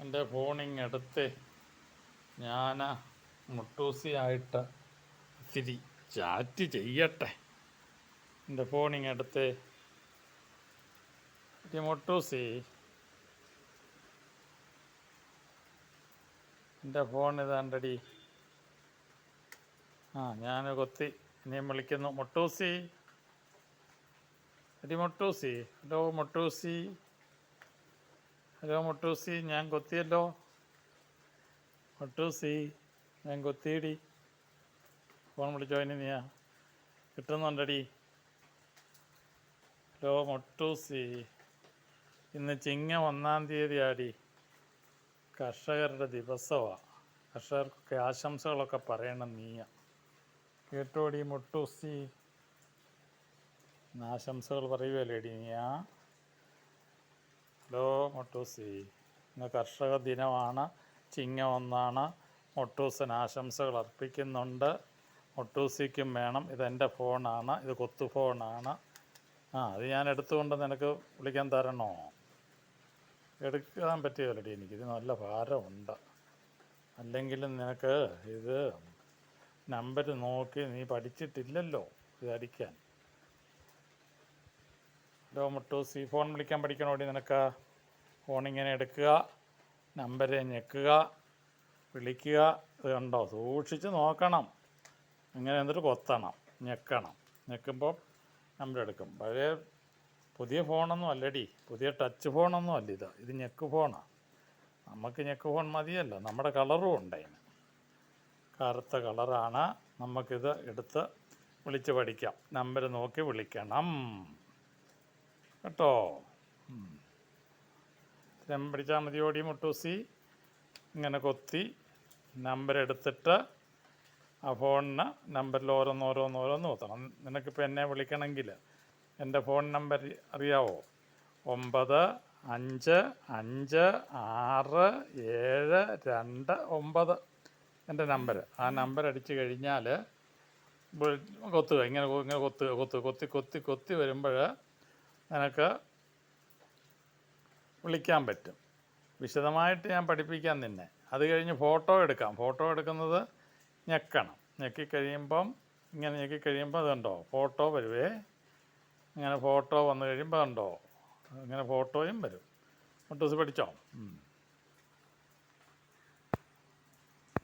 എന്റെ ഫോണിങ്ങെടുത്ത് ഞാൻ മുട്ടൂസിയായിട്ട് ഇത്തിരി ചാറ്റ് ചെയ്യട്ടെ. എന്റെ ഫോണിങ്ങെടുത്ത് മുട്ടൂസി. എന്റെ ഫോൺ ഇതാണ്ടടി. ആ ഞാൻ കൊത്തി ഇനിയും വിളിക്കുന്നു. മുട്ടൂസി. എടി മുട്ടൂസി. ഹലോ മുട്ടൂസി. ഹലോ മുട്ടൂസി ഞാൻ കൊത്തിയല്ലോ. മുട്ടൂസി ഞാൻ കൊത്തിയടി. ഫോൺ വിളിച്ചോ ഇനി നീയാ. കിട്ടുന്നുണ്ടടി. ഹലോ മുട്ടൂസി ഇന്ന് ചിങ്ങം ഒന്നാം തീയതി ആടി കർഷകരുടെ ദിവസമാണ് കർഷകർക്കൊക്കെ ആശംസകളൊക്കെ പറയണം നീയ. കേട്ടോടി മുട്ടൂസി. ആശംസകൾ പറയുകയല്ലേടി നീയാ? ഹലോ മൊട്ടൂസി. ഇന്ന് കർഷക ദിനമാണ്. ചിങ്ങ ഒന്നാണ്. മൊട്ടൂസിന് ആശംസകൾ അർപ്പിക്കുന്നുണ്ട്. മൊട്ടൂസിക്കും വേണം. ഇതെന്റെ ഫോണാണ്. ഇത് കൊത്തു ഫോണാണ്. ആ അത് ഞാൻ എടുത്തുകൊണ്ട് നിനക്ക് വിളിക്കാൻ തരണോ? എടുക്കാൻ പറ്റുകയല്ലടി എനിക്ക്. ഇത് നല്ല ഭാരമുണ്ട്. അല്ലെങ്കിലും നിനക്ക് ഇത് നമ്പർ നോക്കി നീ പഠിച്ചിട്ടില്ലല്ലോ ഇത് അടിക്കാൻ. ഹലോ സി ഫോൺ വിളിക്കാൻ പഠിക്കണോടി നിനക്ക് ഫോൺ ഇങ്ങനെ എടുക്കുക നമ്പർ ഞെക്കുക വിളിക്കുക ഇത് കണ്ടോ? സൂക്ഷിച്ച് നോക്കണം. ഇങ്ങനെ എന്നിട്ട് കൊത്തണം ഞെക്കണം. ഞെക്കുമ്പോൾ നമ്പർ എടുക്കും. പഴയ പുതിയ ഫോണൊന്നും അല്ലടി. പുതിയ ടച്ച് ഫോണൊന്നും അല്ല ഇത്. ഇത് ഞെക്ക് ഫോണാണ് നമുക്ക് ഞെക്ക് ഫോൺ മതിയല്ലോ. നമ്മുടെ കളറും ഉണ്ട് അതിന്. കറുത്ത കളറാണ്. നമുക്കിത് എടുത്ത് വിളിച്ച് പഠിക്കാം. നമ്പർ നോക്കി വിളിക്കണം. കേട്ടോ. സ്ഥിരം പിടിച്ചാൽ മതി. ഓടി മുട്ടൂസി. ഇങ്ങനെ കൊത്തി നമ്പർ എടുത്തിട്ട് ആ ഫോണിന് നമ്പറിൽ ഓരോന്ന് ഓരോന്ന് ഓരോന്ന് കൊത്തണം. നിനക്കിപ്പോൾ എന്നെ വിളിക്കണമെങ്കിൽ എന്റെ ഫോൺ നമ്പർ അറിയാവോ? ഒമ്പത് അഞ്ച് അഞ്ച് ആറ് ഏഴ് രണ്ട് ഒമ്പത്. എന്റെ നമ്പർ ആ നമ്പർ അടിച്ചു കഴിഞ്ഞാൽ കൊത്തുക. ഇങ്ങനെ ഇങ്ങനെ കൊത്തുക കൊത്തുക കൊത്തി കൊത്തി കൊത്തി വരുമ്പോൾ നിനക്ക് വിളിക്കാൻ പറ്റും. വിശദമായിട്ട് ഞാൻ പഠിപ്പിക്കാം നിന്നെ. അത് കഴിഞ്ഞ് ഫോട്ടോ എടുക്കാം. ഫോട്ടോ എടുക്കുന്നത് ഞെക്കണം. ഞെക്കി കഴിയുമ്പം ഇങ്ങനെ ഞെക്കി കഴിയുമ്പോൾ അതുണ്ടോ ഫോട്ടോ വരുവേ? ഇങ്ങനെ ഫോട്ടോ വന്നു കഴിയുമ്പോൾ അതുണ്ടോ ഇങ്ങനെ ഫോട്ടോയും വരും. ഫോട്ടോസ് പഠിച്ചോ.